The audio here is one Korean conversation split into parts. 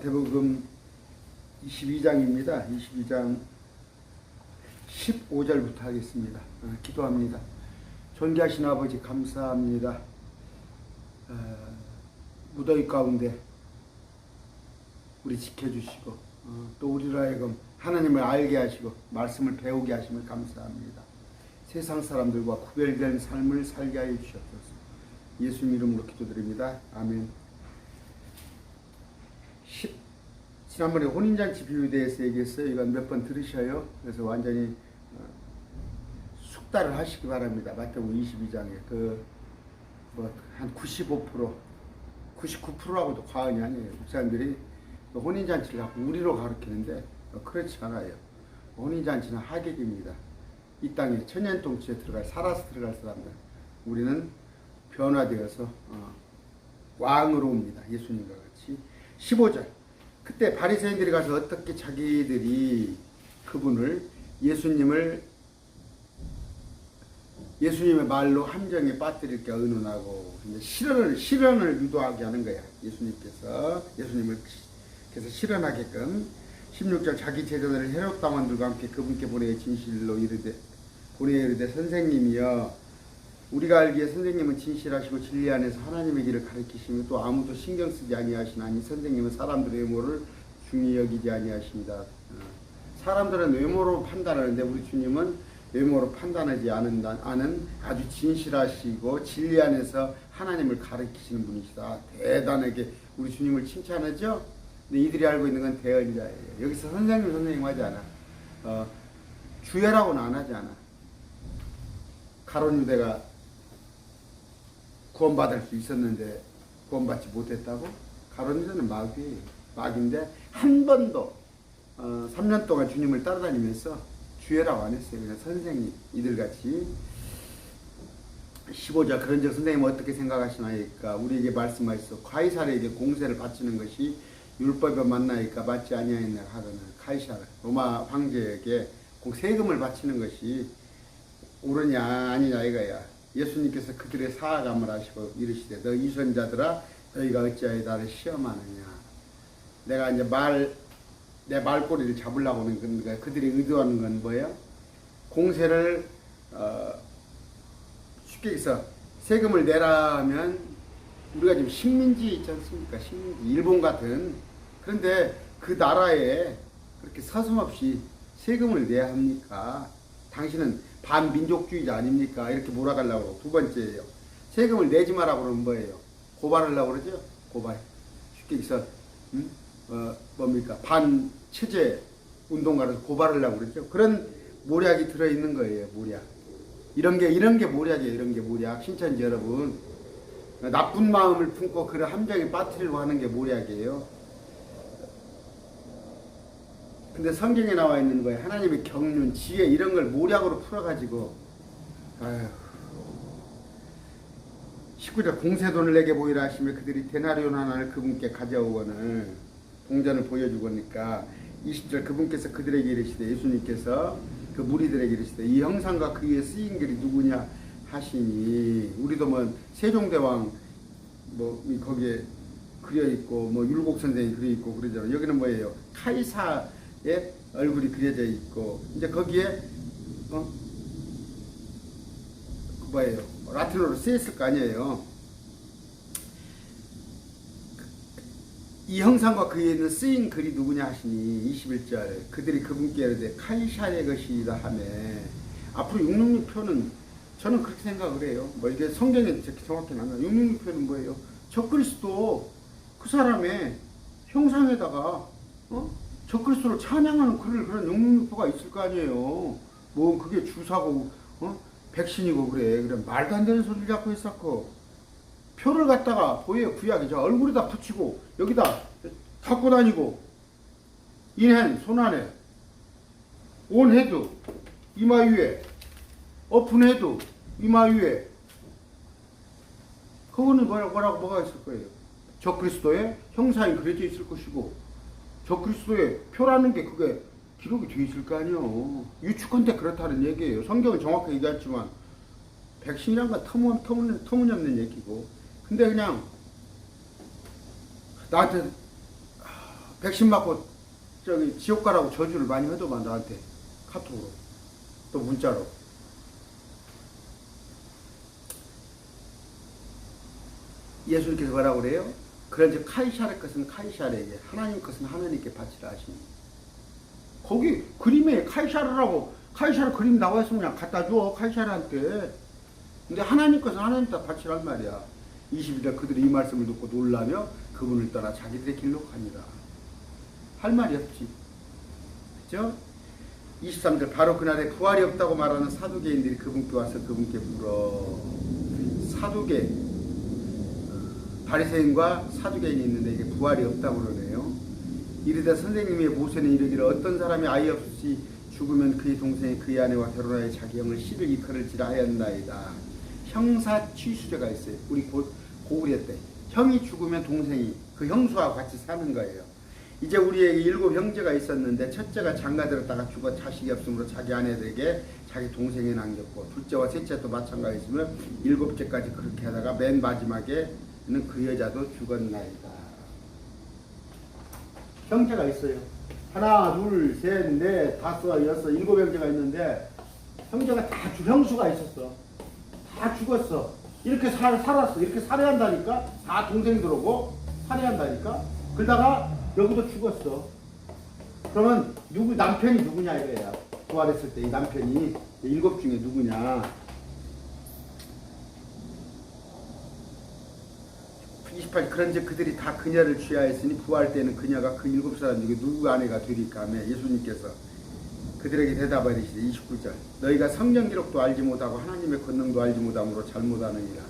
마태복음 22장입니다. 22장 15절부터 하겠습니다. 어, 기도합니다. 존귀하신 아버지 감사합니다. 어, 무더위 가운데 우리 지켜주시고 어, 또 우리로 하여금 하나님을 알게 하시고 말씀을 배우게 하심을 감사합니다. 세상 사람들과 구별된 삶을 살게 하여 주시옵소서. 예수 이름으로 기도드립니다. 아멘. 지난번에 혼인잔치 비유에 대해서 얘기했어요. 이건 몇 번 들으셔요. 그래서 완전히 어, 숙달을 하시기 바랍니다. 마태복음 22장에 그 뭐 한 95% 99%하고도 과언이 아니에요. 목사님들이 그 혼인잔치를 갖고 우리로 가르치는데 어, 그렇지 않아요. 혼인잔치는 하객입니다. 이 땅에 천년동치에 들어갈 살아서 들어갈 사람들 우리는 변화되어서 어, 왕으로 옵니다. 예수님과 같이 15절 그때 바리새인들이 가서 어떻게 자기들이 그분을 예수님을 예수님의 말로 함정에 빠뜨릴까 의논하고 실현을 실현을 유도하게 하는 거야. 예수님께서 예수님을 그래서 실현하게끔 16절 자기 제자들을 헤롯 당원들과 함께 그분께 보내 진실로 이르되 보내 이르되 선생님이여 우리가 알기에 선생님은 진실하시고 진리 안에서 하나님의 길을 가르치시며 또 아무도 신경 쓰지 아니하시나니 선생님은 사람들의 외모를 중히 여기지 아니하십니다. 어, 사람들은 외모로 판단하는데 우리 주님은 외모로 판단하지 않는다, 않은 아주 진실하시고 진리 안에서 하나님을 가르치시는 분이시다. 대단하게 우리 주님을 칭찬하죠. 근데 이들이 알고 있는 건 대언자예요. 여기서 선생님 선생님 하지 않아. 어, 주여라고는 안 하지 않아. 가론 유대가 구원받을 수 있었는데 구원받지 못했다고? 가론 유대는 마귀예요. 마귀인데 한 번도 어, 3년 동안 주님을 따라다니면서 주여라고 안 했어요. 그냥 선생님 이들같이 15절 그런즉 선생님 어떻게 생각하시나이까 우리에게 말씀하시소 카이사르에게 공세를 바치는 것이 율법에 맞나이까 맞지 아니하였나 하거늘 카이사르 로마 황제에게 공 세금을 바치는 것이 옳으냐 아니냐 이거야 예수님께서 그들의 사하감을 하시고 이르시되 너 이선자들아 너희가 어찌하여 나를 시험하느냐 내가 이제 말 내 말꼬리를 잡으려고 하는 건가 그들이 의도하는 건 뭐예요? 공세를 어, 쉽게 해서 세금을 내라 하면 우리가 지금 식민지 있지 않습니까? 식민지 일본 같은 그런데 그 나라에 그렇게 서슴없이 세금을 내야 합니까? 당신은 반민족주의자 아닙니까? 이렇게 몰아가려고 그러고 두 번째예요. 세금을 내지 마라고 그러면 뭐예요? 고발하려고 그러죠? 고발. 쉽게 해서 음? 어, 뭡니까? 반체제 운동가를 고발하려고 그러죠. 그런 모략이 들어있는 거예요. 모략. 이런 게 이런 게 모략이에요. 이런 게 모략. 신천지 여러분. 나쁜 마음을 품고 그런 함정에 빠뜨리려고 하는 게 모략이에요. 근데 성경에 나와 있는 거예요. 하나님의 경륜, 지혜 이런 걸 모략으로 풀어가지고 아휴. 19절 공세돈을 내게 보이라 하시며 그들이 데나리온 하나를 그분께 가져오거늘 동전을 보여주거니까 20절 그분께서 그들에게 이르시되 예수님께서 그 무리들에게 이르시되 이 형상과 그 위에 쓰인 글이 누구냐 하시니 우리도 뭐 세종대왕 뭐 거기에 그려 있고 뭐 율곡 선생이 그려 있고 그러잖아요. 여기는 뭐예요? 카이사 의 얼굴이 그려져 있고 이제 거기에 어? 그 뭐예요? 라틴어로 쓰였을 거 아니에요. 이 형상과 그 위에 있는 쓰인 글이 누구냐 하시니 21절 그들이 그분께 이르되 카이샤의 것이라 하매 앞으로 666표는 저는 그렇게 생각을 해요. 뭐 이게 성경에 이렇게 정확히 나면 666표는 뭐예요? 적그리스도 그 사람의 형상에다가 어? 적그리스도를 찬양하는 글을 그런 666표가 있을 거 아니에요. 뭐 그게 주사고 어? 백신이고 그래. 그래 말도 안 되는 소리를 자꾸 했었고. 표를 갖다가 보여요 구약이죠 얼굴에다 붙이고 여기다 갖고 다니고. 인핸 손 안에. 온 헤드 이마 위에. 오픈 헤드 이마 위에. 그거는 뭐라고, 뭐가 있을 거예요? 적그리스도의 형상이 그려져 있을 것이고 적그리스도의 표라는 게 그게 기록이 되어 있을 거 아니에요 유축한데 그렇다는 얘기예요. 성경은 정확하게 얘기했지만 백신이란 건 터무, 터무, 터무니없는 얘기고. 근데 그냥 나한테 백신 맞고 저기 지옥 가라고 저주를 많이 하더만 나한테 카톡으로. 또 문자로. 예수님께서 뭐라고 그래요? 그런즉 카이샤의 것은 카이샤에게 하나님 것은 하나님께 바치라 하시니 거기 그림에 카이샤르라고 카이샤르 그림 나와 있으면 그냥 갖다 줘 카이샤르한테. 근데 하나님 것은 하나님께 바치란 말이야. 20일에 그들이 이 말씀을 듣고 놀라며 그분을 떠나 자기들의 길로 가니라 할 말이 없지. 그죠? 23절 바로 그날에 부활이 없다고 말하는 사두개인들이 그분께 와서 그분께 물어. 사두개 바리새인과 사두개인이 있는데 이게 부활이 없다고 그러네요. 이르되 선생님의 모세는 이르기를 어떤 사람이 아이 없이 죽으면 그의 동생이 그의 아내와 결혼하여 자기 형을 시를 이끌을지라 하였나이다. 형사 취수제가 있어요. 우리 고, 고구려 때 형이 죽으면 동생이 그 형수와 같이 사는 거예요. 이제 우리에게 일곱 형제가 있었는데 첫째가 장가들었다가 죽어 자식이 없으므로 자기 아내들에게 자기 동생이 남겼고 둘째와 셋째도 마찬가지지만 일곱째까지 그렇게 하다가 맨 마지막에 는 그 여자도 죽었나이다. 형제가 있어요. 하나, 둘, 셋, 넷, 다섯, 여섯, 일곱 형제가 있는데 형제가 다 죽, 형수가 있었어. 다 죽었어. 이렇게 살, 살았어. 이렇게 살아야 한다니까? 다 동생들 오고 살아야 한다니까? 그러다가 여기도 죽었어. 그러면 누구 남편이 누구냐 이거야. 부활했을 때 이 남편이 일곱 중에 누구냐? 28 그런즉 그들이 다 그녀를 취하였으니 부활 때는 그녀가 그 일곱 사람 중에 누구 아내가 되리까며 예수님께서 그들에게 대답하시되 29절 너희가 성경 기록도 알지 못하고 하나님의 권능도 알지 못함으로 잘못하느니라.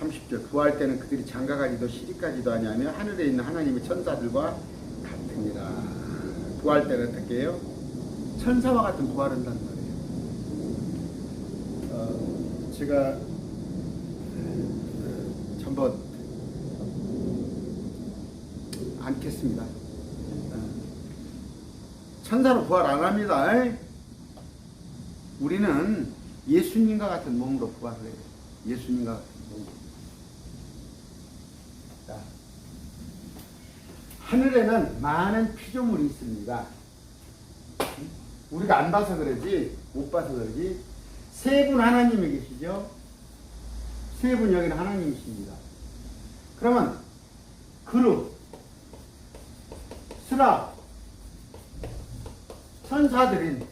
30절 부활 때는 그들이 장가가지도 시리까지도 아니하며 하늘에 있는 하나님의 천사들과 같으니라. 부활 때는 어떻게 해요? 천사와 같은 부활한다는 말이에요. 어, 제가 어, 전번 않겠습니다 어, 천사로 부활 안 합니다 우리는 예수님과 같은 몸으로 부활을 해요 예수님과 같은 몸으로 자, 하늘에는 많은 피조물이 있습니다. 우리가 안 봐서 그러지, 못 봐서 그러지. 세 분 하나님이 계시죠? 세 분 여기는 하나님이십니다. 그러면 그룹, 스라, 천사들인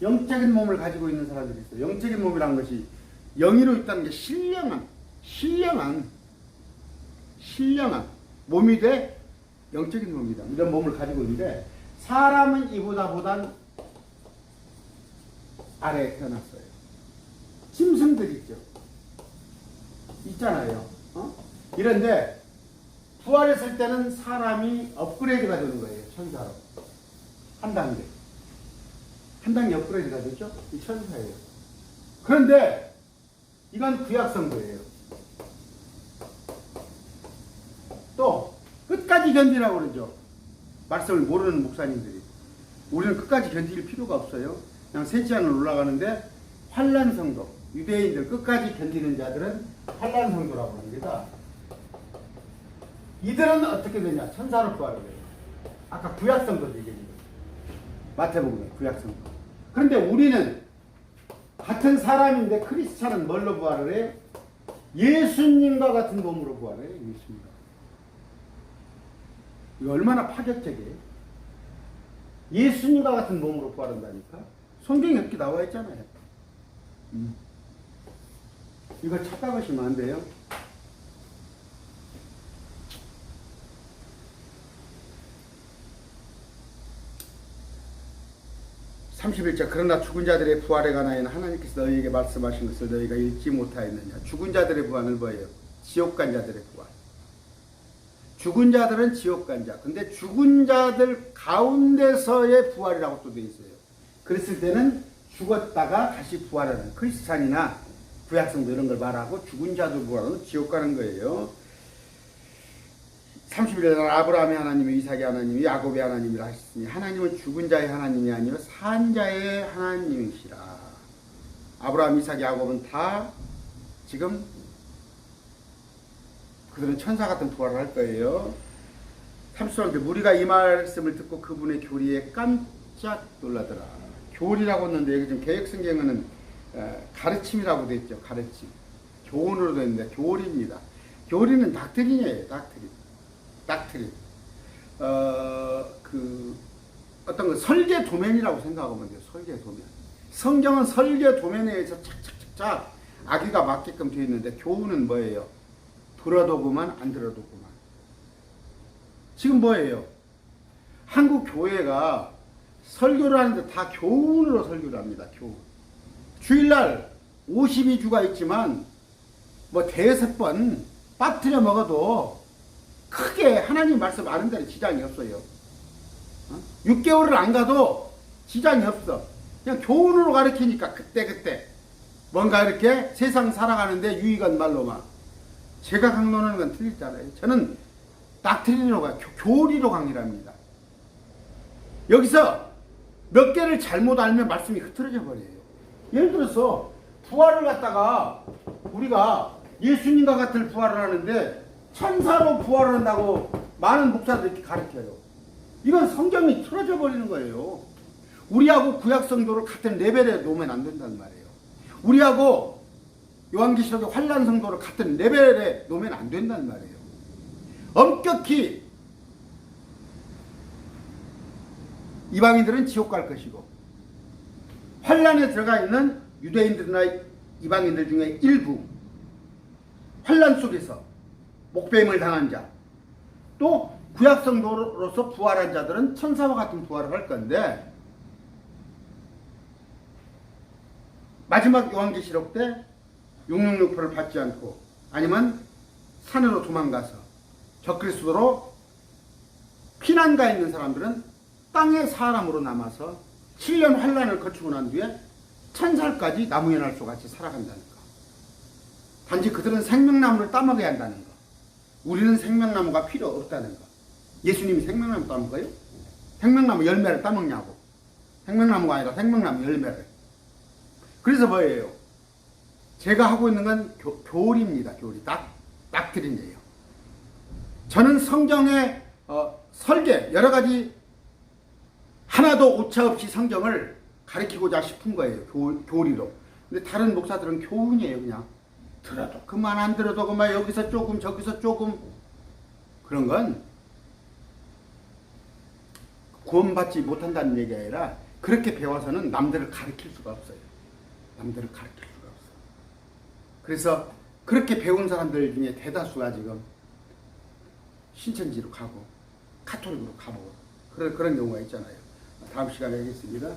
영적인 몸을 가지고 있는 사람들이 있어요. 영적인 몸이라는 것이 영이로 있다는 게 신령한, 신령한, 신령한 몸이 돼 영적인 몸이다. 이런 몸을 가지고 있는데 사람은 이보다 보단 아래에 태어났어요. 짐승들 있죠. 있잖아요. 어? 이런데 부활했을 때는 사람이 업그레이드가 되는 거예요. 천사로. 한 단계. 한 단계 업그레이드가 됐죠? 이 천사예요. 그런데 이건 구약성도예요. 또 끝까지 견디라고 그러죠. 말씀을 모르는 목사님들이. 우리는 끝까지 견딜 필요가 없어요. 그냥 셋째 하늘 올라가는데 환란 성도, 유대인들 끝까지 견디는 자들은 환란 성도라고 합니다. 이들은 어떻게 되냐? 천사로 부활을 해요. 아까 구약 성도 얘기했죠. 마태복음에 구약 성도. 그런데 우리는 같은 사람인데 크리스찬은 뭘로 부활을 해? 예수님과 같은 몸으로 해요. 예수님과. 이거 얼마나 파격적이에요. 예수님과 같은 몸으로 부활한다니까. 성경에 이렇게 나와 있잖아요. 음. 이거 착각하시면 안 돼요. (31절) 그러나 죽은 자들의 부활에 관하여는 하나님께서 너희에게 말씀하신 것을 너희가 읽지 못하였느냐 죽은 자들의 부활은 뭐예요 지옥 간 자들의 부활 죽은 자들은 지옥 간 자. 근데 죽은 자들 가운데서의 부활이라고 또 돼 있어요. 그랬을 때는 죽었다가 다시 부활하는 크리스찬이나 구약성도 이런 걸 말하고 죽은 자들 부활은 지옥 가는 거예요. 31절 아브라함의 하나님이 이삭의 하나님이 야곱의 하나님이라 하셨으니 하나님은 죽은 자의 하나님이 아니라 산 자의 하나님이시라. 아브라함, 이삭, 야곱은 다 지금 그들은 천사 같은 부활을 할 거예요. 삼수한테 무리가 이 말씀을 듣고 그분의 교리에 깜짝 놀라더라. 교리라고 했는데 여기 지금 개혁성경에는 어, 가르침이라고 돼 있죠. 가르침. 교훈으로 돼 있는데 교리입니다. 교리는 닥트린이에요. 닥트린. 닥트린. 어, 그 어떤 그 설계 도면이라고 생각하면 돼요. 설계 도면. 성경은 설계 도면에 의해서 착착착착 아기가 맞게끔 되어 있는데 교훈은 뭐예요? 들어도 그만 안 들어도 그만. 지금 뭐예요? 한국 교회가 설교를 하는데 다 교훈으로 설교를 합니다. 교훈. 주일날 52주가 있지만 뭐 대여섯 번 빠뜨려 먹어도 크게 하나님 말씀 아는 데는 지장이 없어요. 어? 6개월을 안 가도 지장이 없어. 그냥 교훈으로 가르치니까 그때그때 뭔가 이렇게 세상 살아가는데 유익한 말로만 제가 강론하는 건 틀리잖아요. 저는 닥트리노 가 교- 교리로 강의를 합니다. 여기서 몇 개를 잘못 알면 말씀이 흐트러져 버려요. 예를 들어서 부활을 갖다가 우리가 예수님과 같은 부활을 하는데 천사로 부활을 한다고 많은 목사들이 가르쳐요. 이건 성경이 틀어져 버리는 거예요. 우리하고 구약 성도를 같은 레벨에 놓으면 안 된단 말이에요. 우리하고 요한계시록의 환란 성도를 같은 레벨에 놓으면 안 된단 말이에요. 엄격히 이방인들은 지옥 갈 것이고 환란에 들어가 있는 유대인들이나 이방인들 중에 일부 환란 속에서 목배임을 당한 자, 또 구약 성도로서 부활한 자들은 천사와 같은 부활을 할 건데 마지막 요한계시록 때 666표를 받지 않고 아니면 산으로 도망가서 적그리스도로 피난가 있는 사람들은 땅의 사람으로 남아서 7년 환란을 거치고 난 뒤에 천살까지 나무의 날소 같이 살아간다는 거. 단지 그들은 생명나무를 따먹어야 한다는 거. 우리는 생명나무가 필요 없다는 거. 예수님이 생명나무 따먹어요? 생명나무 열매를 따먹냐고. 생명나무가 아니라 생명나무 열매를. 그래서 뭐예요? 제가 하고 있는 건 교, 교리입니다. 교리. 딱, 딱 드린이에요. 저는 성경의 어, 설계, 여러 가지 하나도 오차 없이 성경을 가르치고자 싶은 거예요. 교, 교리로. 근데 다른 목사들은 교훈이에요. 그냥. 들어도 그만 안 들어도 그만 여기서 조금 저기서 조금 그런 건 구원받지 못한다는 얘기가 아니라 그렇게 배워서는 남들을 가르칠 수가 없어요. 남들을 가르칠 수가 없어. 그래서 그렇게 배운 사람들 중에 대다수가 지금 신천지로 가고 카톨릭으로 가고 그런 그런 경우가 있잖아요. 다음 시간에 하겠습니다.